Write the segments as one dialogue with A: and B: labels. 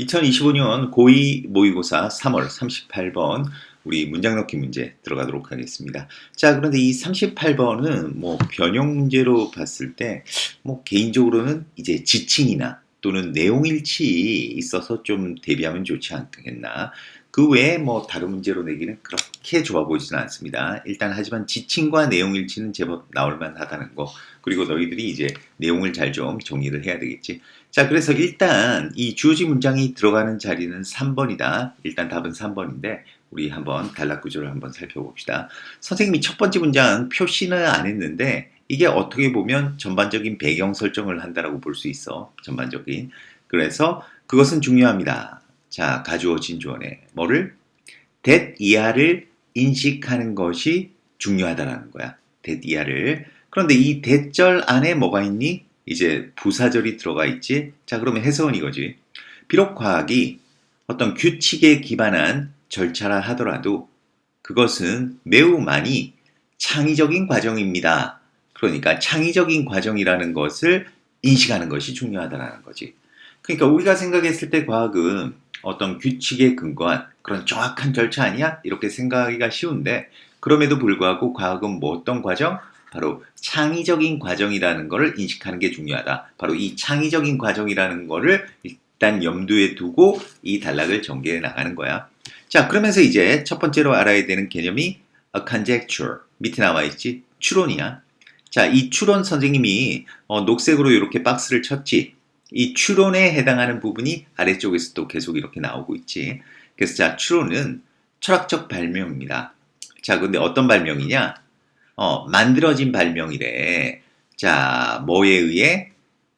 A: 2025년 고2 모의고사 3월 38번 우리 문장 넣기 문제 들어가도록 하겠습니다. 자, 그런데 이 38번은 뭐 변형 문제로 봤을 때 뭐 개인적으로는 이제 지칭이나 또는 내용 일치 있어서 좀 대비하면 좋지 않겠나. 그 외에 뭐 다른 문제로 내기는 그렇게 좋아 보이지는 않습니다. 일단 하지만 지칭과 내용 일치는 제법 나올 만하다는 거. 그리고 너희들이 이제 내용을 잘 좀 정리를 해야 되겠지. 자, 그래서 일단 이 주어진 문장이 들어가는 자리는 3번이다. 일단 답은 3번인데 우리 한번 단락 구조를 한번 살펴봅시다. 선생님이 첫 번째 문장 표시는 안 했는데 이게 어떻게 보면 전반적인 배경 설정을 한다라고 볼 수 있어. 전반적인. 그래서 그것은 중요합니다. 자, 가주어진 주어네. 뭐를? that 이하를 인식하는 것이 중요하다라는 거야. that 이하를. 그런데 이 대절 안에 뭐가 있니? 이제 부사절이 들어가 있지. 자, 그러면 해석은 이거지. 비록 과학이 어떤 규칙에 기반한 절차라 하더라도 그것은 매우 많이 창의적인 과정입니다. 그러니까 창의적인 과정이라는 것을 인식하는 것이 중요하다는 거지. 그러니까 우리가 생각했을 때 과학은 어떤 규칙에 근거한 그런 정확한 절차 아니야? 이렇게 생각하기가 쉬운데 그럼에도 불구하고 과학은 뭐 어떤 과정? 바로 창의적인 과정이라는 것을 인식하는 게 중요하다. 바로 이 창의적인 과정이라는 것을 일단 염두에 두고 이 단락을 전개해 나가는 거야. 자, 그러면서 이제 첫 번째로 알아야 되는 개념이 a conjecture. 밑에 나와 있지? 추론이야. 자, 이 추론 선생님이 어, 녹색으로 이렇게 박스를 쳤지. 이 추론에 해당하는 부분이 아래쪽에서 또 계속 이렇게 나오고 있지. 그래서 자, 추론은 철학적 발명입니다. 자, 근데 어떤 발명이냐? 어, 만들어진 발명이래. 자, 뭐에 의해?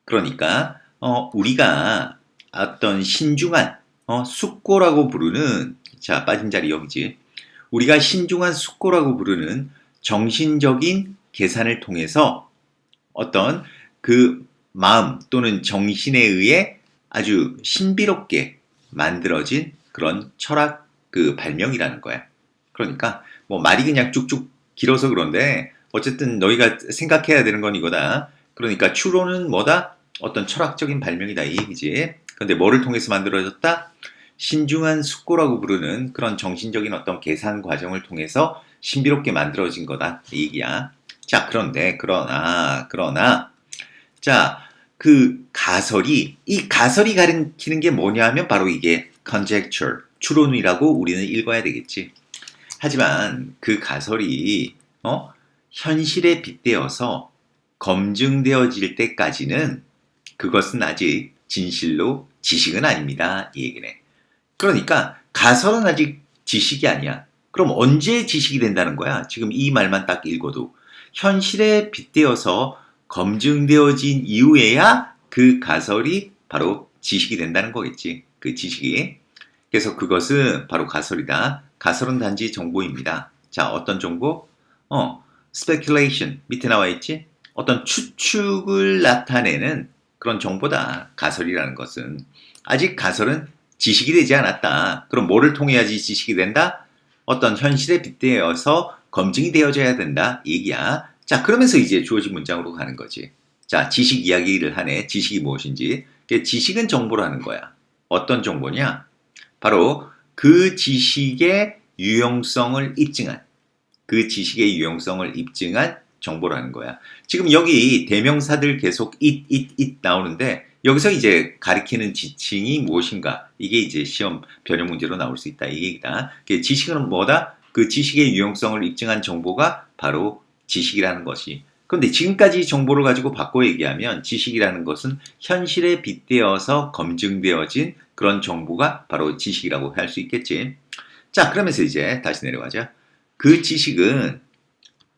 A: 그러니까, 어, 우리가 어떤 신중한, 어, 숙고라고 부르는, 자, 빠진 자리 여기지. 우리가 신중한 숙고라고 부르는 정신적인 계산을 통해서 어떤 그 마음 또는 정신에 의해 아주 신비롭게 만들어진 그런 철학 그 발명이라는 거야. 그러니까 뭐 말이 그냥 쭉쭉 길어서 그런데 어쨌든 너희가 생각해야 되는 건 이거다. 그러니까 추론은 뭐다? 어떤 철학적인 발명이다 이 얘기지. 그런데 뭐를 통해서 만들어졌다? 신중한 숙고라고 부르는 그런 정신적인 어떤 계산 과정을 통해서 신비롭게 만들어진 거다 이 얘기야. 자 그런데 그러나 그러나 자그 가설이 이 가설이 가리키는 게 뭐냐 하면 바로 이게 conjecture 추론이라고 우리는 읽어야 되겠지. 하지만 그 가설이 어? 현실에 빗대어서 검증되어질 때까지는 그것은 아직 진실로 지식은 아닙니다. 이 얘기네. 그러니까 가설은 아직 지식이 아니야. 그럼 언제 지식이 된다는 거야? 지금 이 말만 딱 읽어도 현실에 빗대어서 검증되어진 이후에야 그 가설이 바로 지식이 된다는 거겠지. 그 지식이. 그래서 그것은 바로 가설이다. 가설은 단지 정보입니다. 자, 어떤 정보? 어, speculation 밑에 나와 있지? 어떤 추측을 나타내는 그런 정보다. 가설이라는 것은 아직 가설은 지식이 되지 않았다. 그럼 뭐를 통해야지 지식이 된다? 어떤 현실에 빗대어서 검증이 되어져야 된다. 이 얘기야. 자, 그러면서 이제 주어진 문장으로 가는 거지. 자, 지식 이야기를 하네. 지식이 무엇인지. 지식은 정보라는 거야. 어떤 정보냐? 바로 그 지식의 유용성을 입증한 그 지식의 유용성을 입증한 정보라는 거야. 지금 여기 대명사들 계속 it, it, 나오는데 여기서 이제 가리키는 지칭이 무엇인가? 이게 이제 시험 변형 문제로 나올 수 있다. 이 얘기다. 지식은 뭐다? 그 지식의 유용성을 입증한 정보가 바로 지식이라는 것이. 그런데 지금까지 정보를 가지고 바꿔 얘기하면 지식이라는 것은 현실에 빗대어서 검증되어진 그런 정보가 바로 지식이라고 할 수 있겠지. 자, 그러면서 이제 다시 내려가자. 그 지식은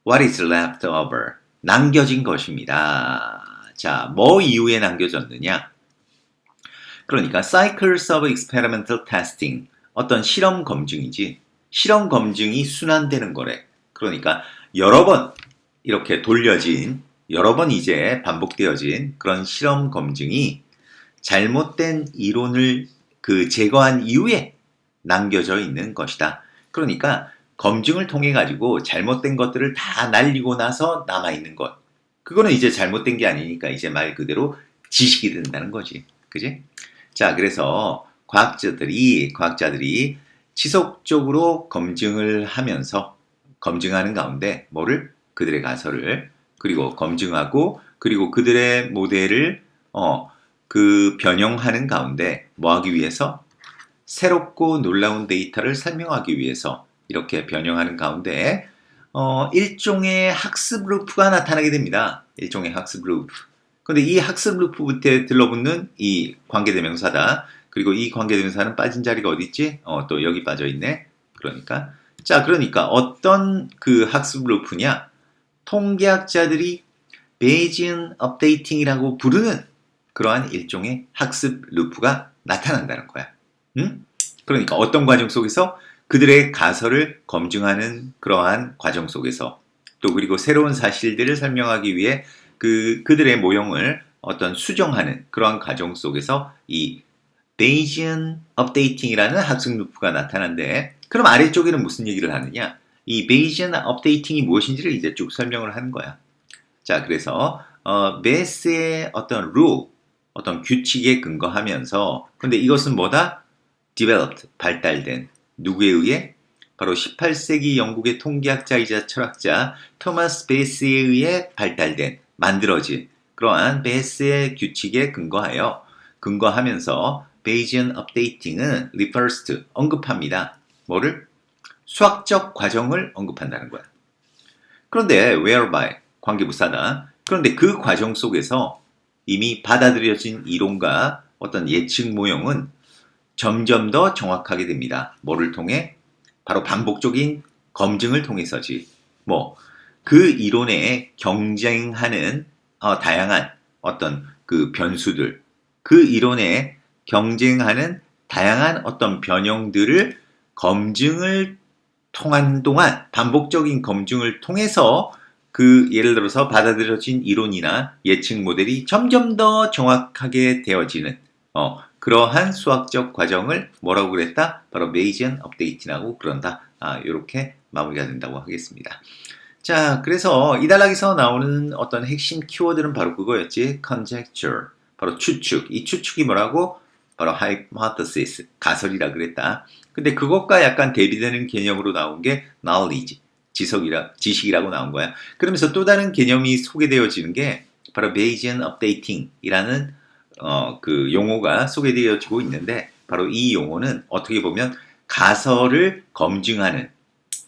A: what is left over. 남겨진 것입니다. 자, 뭐 이후에 남겨졌느냐? 그러니까 cycles of experimental testing. 어떤 실험 검증이지. 실험 검증이 순환되는 거래. 그러니까 여러 번 이렇게 돌려진, 여러 번 이제 반복되어진 그런 실험 검증이 잘못된 이론을 그 제거한 이후에 남겨져 있는 것이다. 그러니까 검증을 통해 가지고 잘못된 것들을 다 날리고 나서 남아 있는 것. 그거는 이제 잘못된 게 아니니까 이제 말 그대로 지식이 된다는 거지. 그지? 자, 그래서 과학자들이 과학자들이 지속적으로 검증을 하면서 검증하는 가운데 뭐를 그들의 가설을 그리고 검증하고 그리고 그들의 모델을 어 그 변형하는 가운데 뭐 하기 위해서 새롭고 놀라운 데이터를 설명하기 위해서 이렇게 변형하는 가운데 어 일종의 학습 루프가 나타나게 됩니다. 일종의 학습 루프. 근데 이 학습 루프부터 들러붙는 이 관계대명사다. 그리고 이 관계대명사는 빠진 자리가 어디 있지? 어, 또 여기 빠져 있네. 그러니까 자, 그러니까 어떤 그 학습 루프냐? 통계학자들이 베이지언 업데이팅이라고 부르는 그러한 일종의 학습 루프가 나타난다는 거야. 응? 그러니까 어떤 과정 속에서 그들의 가설을 검증하는 그러한 과정 속에서 또 그리고 새로운 사실들을 설명하기 위해 그 그들의 모형을 어떤 수정하는 그러한 과정 속에서 이 베이지언 업데이팅이라는 학습 루프가 나타난데 그럼 아래쪽에는 무슨 얘기를 하느냐? 이 베이지언 업데이팅이 무엇인지를 이제 쭉 설명을 하는 거야. 자, 그래서 어, 베스의 어떤 룰, 어떤 규칙에 근거하면서 근데 이것은 뭐다? developed, 발달된 누구에 의해? 바로 18세기 영국의 통계학자이자 철학자 토마스 베스에 의해 발달된 만들어진 그러한 베스의 규칙에 근거하여 근거하면서 베이지언 업데이팅은 refers to 언급합니다. 뭐를? 수학적 과정을 언급한다는 거야. 그런데 whereby 관계부사다. 그런데 그 과정 속에서 이미 받아들여진 이론과 어떤 예측 모형은 점점 더 정확하게 됩니다. 뭐를 통해? 바로 반복적인 검증을 통해서지. 뭐, 그 이론에 경쟁하는 어, 다양한 어떤 그 변수들, 그 이론에 경쟁하는 다양한 어떤 변형들을 검증을 통한 동안 반복적인 검증을 통해서 그 예를 들어서 받아들여진 이론이나 예측 모델이 점점 더 정확하게 되어지는 어, 그러한 수학적 과정을 뭐라고 그랬다? 바로 베이지언 업데이트라고 그런다. 아, 이렇게 마무리가 된다고 하겠습니다. 자, 그래서 이 단락에서 나오는 어떤 핵심 키워드는 바로 그거였지. conjecture. 바로 추측. 이 추측이 뭐라고? 바로 hypothesis. 가설이라 그랬다. 근데 그것과 약간 대비되는 개념으로 나온 게 knowledge. 지석이라, 지식이라고 나온 거야. 그러면서 또 다른 개념이 소개되어지는 게 바로 Bayesian Updating이라는 어, 그 용어가 소개되어지고 있는데 바로 이 용어는 어떻게 보면 가설을 검증하는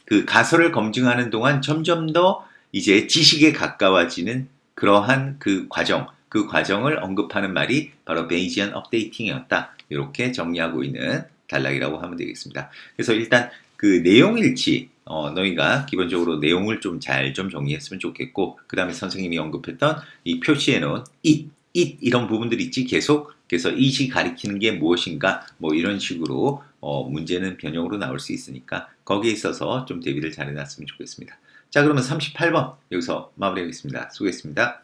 A: 그 가설을 검증하는 동안 점점 더 이제 지식에 가까워지는 그러한 그 과정, 그 과정을 언급하는 말이 바로 베이지언 업데이팅이었다. 이렇게 정리하고 있는 단락이라고 하면 되겠습니다. 그래서 일단 그 내용일치, 어, 너희가 기본적으로 내용을 좀 잘좀 정리했으면 좋겠고, 그 다음에 선생님이 언급했던 이 놓은 it, it 이런 부분들이 있지 계속 그래서 it이 가리키는 게 무엇인가 뭐 이런 식으로 어, 문제는 변형으로 나올 수 있으니까 거기에 있어서 좀 대비를 잘 해놨으면 좋겠습니다. 자 그러면 38번 여기서 마무리하겠습니다. 수고했습니다.